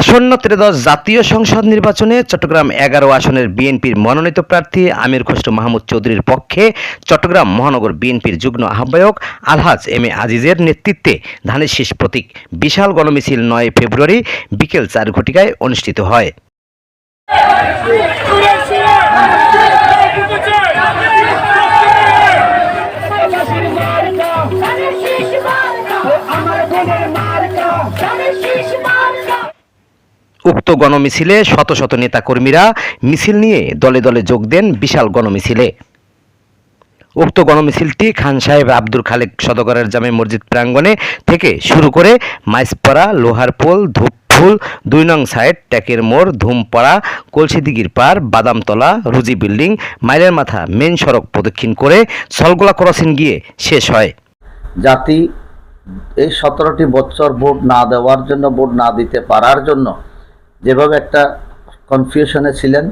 আসন্ন ত্রেদশ জাতীয় সংসদ নির্বাচনে চট্টগ্রাম এগারো আসনের বিএনপির মনোনীত প্রার্থী আমির খসরু মাহমুদ চৌধুরীর পক্ষে চট্টগ্রাম মহানগর বিএনপির যুগ্ম আহ্বায়ক আলহাজ এম এ আজিজের নেতৃত্বে ধানের শেষ প্রতীক বিশাল গণমিছিল নয় ফেব্রুয়ারি বিকেল চার ঘটিকায় অনুষ্ঠিত হয়। উক্ত গণমিছিলে শত শত নেতাকর্মীরা মিছিল নিয়ে দলে দলে যোগ দেন বিশাল গণমিছিলে। উক্ত গণমিছিলটি খান সাহেব আব্দুল খালেক সদগরের জামে মসজিদ প্রাঙ্গণে থেকে শুরু করে মাইসপাড়া, লোহারপোল, ধূপফুল, দুই নং সাইড, ট্যাকের মোড়, ধুমপাড়া, কলসিদিগির পার বাদামতলা, রুজি বিল্ডিং, মাইলের মাথা মেন সড়ক প্রদক্ষিণ করে সলগোলা ক্রসিং গিয়ে শেষ হয়। জাতি এই সতেরোটি বছর ভোট না দেওয়ার জন্য, ভোট না দিতে পারার জন্য যেভাবে একটা কনফিউশনে ছিলেন,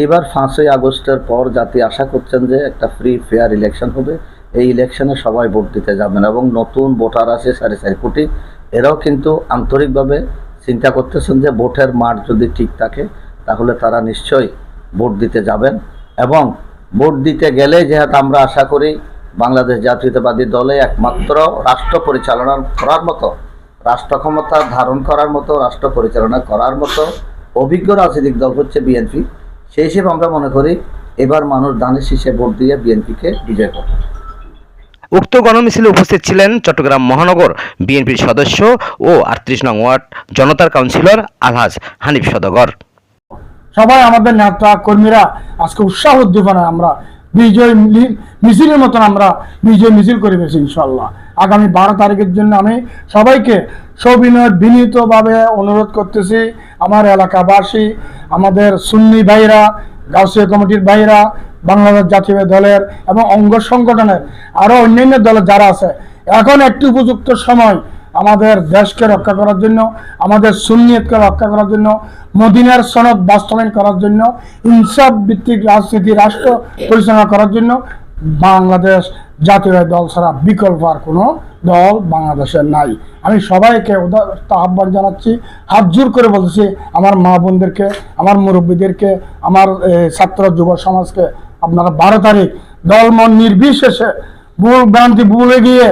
এইবার পাঁচই আগস্টের পর জাতি আশা করছেন যে একটা ফ্রি ফেয়ার ইলেকশন হবে। এই ইলেকশনে সবাই ভোট দিতে যাবেন এবং নতুন ভোটার আছে সাড়ে চার কোটি। এরাও কিন্তু আন্তরিকভাবে চিন্তা করতেছেন যে ভোটের মাঠ যদি ঠিক থাকে, তাহলে তারা নিশ্চয়ই ভোট দিতে যাবেন। এবং ভোট দিতে গেলে যেহেতু আমরা আশা করি বাংলাদেশ জাতীয়তাবাদী দলে একমাত্র রাষ্ট্র পরিচালনা করার মতো রাষ্ট্র ক্ষমতা ধারণ করার মতো রাষ্ট্র পরিচালনা করার মতো অভিজ্ঞ রাজনৈতিক দল হচ্ছে বিএনপি। সেই হিসেবে আমরা মনে করি এবার মানুষ দানের শীষে ভোট দিয়ে বিএনপিকে বিজয় করবে। উক্ত গণমিছিলে উপস্থিত ছিলেন চট্টগ্রাম মহানগর বিএনপির সদস্য ও আটত্রিশ নং ওয়ার্ড জনতার কাউন্সিলর আলহাজ হানিফ সদগর। সবাই আমাদের নেতা কর্মীরা আজকে উৎসাহ উদ্দীপনা আমরা বিজয় মিছিলের মতন আমরা বিজয় মিছিল করে পেয়েছি ইনশাল্লাহ আগামী বারো তারিখের জন্য আমি সবাইকে সবিনয় বিনীতভাবে অনুরোধ করতেছি, আমার এলাকাবাসী, আমাদের সুন্নি ভাইরা, গাউসিয়া কমিটির ভাইরা, বাংলাদেশ জাতীয় দলের এবং অঙ্গ সংগঠনের আরও অন্যান্য দলের যারা আছে, এখন একটি উপযুক্ত সময় আমাদের দেশকে রক্ষা করার জন্য, আমাদের সুন্নিয়তকে রক্ষা করার জন্য, মদিনার সনদ বাস্তবায়ন করার জন্য, ইনসাফ ভিত্তিক রাজনীতি, রাষ্ট্র পরিচালনা করার জন্য বাংলাদেশ জাতীয় দল ছাড়া বিকল্প আর কোনো দল বাংলাদেশের নাই। আমি সবাইকে উদারতা আহ্বান জানাচ্ছি, হাত জোর করে বলতেছি, আমার মা বোনদেরকে, আমার মুরব্বীদেরকে, আমার ছাত্র যুব সমাজকে, আপনারা বারো তারিখ দল মন নির্বিশেষে ভুল ভ্রান্তি ভুলে গিয়ে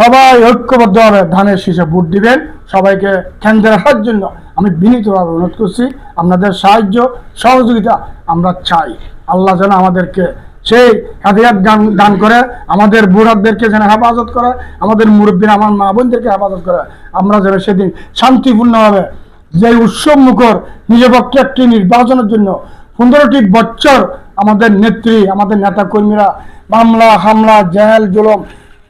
সবাই ঐক্যবদ্ধভাবে ধানের শীষে ভোট দিবেন, সবাইকে কেন্দ্রে রাখার জন্য আমি বিনীতভাবে অনুরোধ করছি, আপনাদের সাহায্য, সহযোগিতা আমরা চাই। আল্লাহ যেন আমাদেরকে সেই হাতিয়ার দান দান করে, আমাদের বুড়াদেরকে যেন হেফাজত করে, আমাদের মুরব্বীরা আমার মা বোনদেরকে হেফাজত করে। আমরা যেন সেদিন শান্তিপূর্ণভাবে যে উৎসব মুখর নিরপেক্ষ একটি নির্বাচনের জন্য পনেরোটি বছর আমাদের নেত্রী, আমাদের নেতা কর্মীরা মামলা, হামলা, জেল, জুলম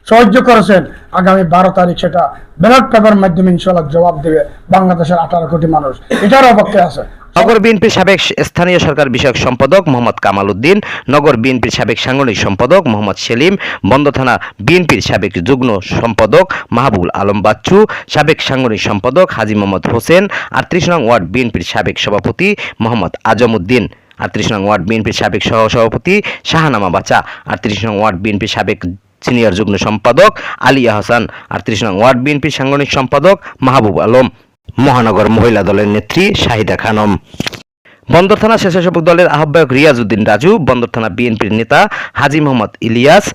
সাহায্য করেছেন। আগামী বারো তারিখ সেটা ব্যালট পেপার মাধ্যমে ইনশাল্লাহ জবাব দেবে বাংলাদেশের আঠারো কোটি মানুষ। এটার অপেক্ষায় আছে। নগর বিএনপির সাবেক স্থানীয় সরকার বিষয়ক সম্পাদক মোহাম্মদ কামাল উদ্দিন, নগর বিএনপির সাবেক সাংগঠনিক সম্পাদক মোহাম্মদ সেলিম, বন্দ থানা বিএনপির সাবেক যুগ্ম সম্পাদক মাহবুল আলম বাচ্চু, সাবেক সাংগঠনিক সম্পাদক হাজি মোহাম্মদ হোসেন, আটত্রিশ নং ওয়ার্ড বিএনপির সাবেক সভাপতি মোহাম্মদ আজম উদ্দিন আটত্রিশ নং ওয়ার্ড বিএনপির সাবেক সহ সভাপতি শাহানামা বাচা আটত্রিশ নং ওয়ার্ড বিএনপির সাবেক সিনিয়র যুগ্ম সম্পাদক আলিয়া হাসান আটত্রিশ নং ওয়ার্ড বিএনপি সাংগঠনিক সম্পাদক মাহবুব আলম। মহানগর মহিলা দলের নেত্রী শাহিদা খানম। বন্দর থানা স্বেচ্ছাসেবক দলের আহ্বায়ক রিয়াজ উদ্দিন রাজু, বন্দর থানা বিএনপির নেতা হাজি মোহাম্মদ ইলিয়াস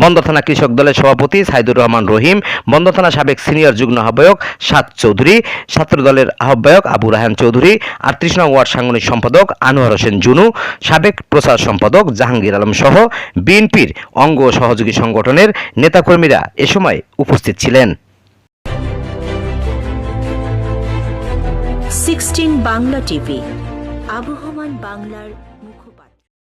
বন্দর থানা কৃষক দলের সভাপতি সাইদুর রহমান রহিম, বন্দর থানা সাবেক সিনিয়র যুগ্ম আহ্বায়ক সাদ চৌধুরী, ছাত্র দলের আহ্বায়ক আবু রাহান চৌধুরী, আটত্রিশ নং ওয়ার্ড সাংগঠনিক সম্পাদক আনোয়ার হোসেন জুনু, সাবেক প্রচার সম্পাদক জাহাঙ্গীর আলম সহ বিএনপির অঙ্গ সহযোগী সংগঠনের নেতাকর্মীরা এ সময় উপস্থিত ছিলেন। বাংলা টিভি, আবহমান বাংলার